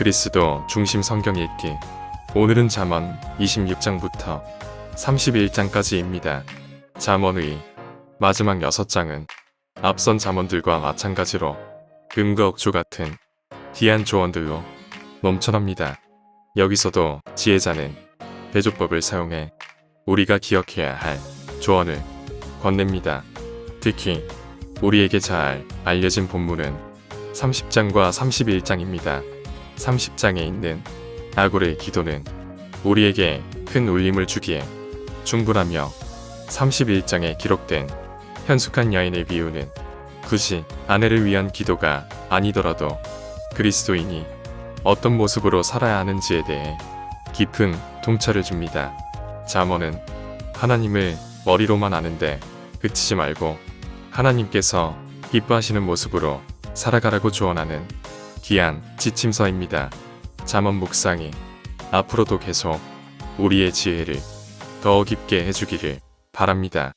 그리스도 중심 성경 읽기. 오늘은 잠언 26장부터 31장까지입니다. 잠언의 마지막 6장은 앞선 잠언들과 마찬가지로 금과 억조 같은 귀한 조언들로 넘쳐납니다. 여기서도 지혜자는 대조법을 사용해 우리가 기억해야 할 조언을 건넵니다. 특히 우리에게 잘 알려진 본문은 30장과 31장입니다. 30장에 있는 아굴의 기도는 우리에게 큰 울림을 주기에 충분하며 31장에 기록된 현숙한 여인의 비유는 굳이 아내를 위한 기도가 아니더라도 그리스도인이 어떤 모습으로 살아야 하는지에 대해 깊은 통찰을 줍니다. 잠언은 하나님을 머리로만 아는데 그치지 말고 하나님께서 기뻐하시는 모습으로 살아가라고 조언하는 귀한 지침서입니다. 잠언 묵상이 앞으로도 계속 우리의 지혜를 더 깊게 해주기를 바랍니다.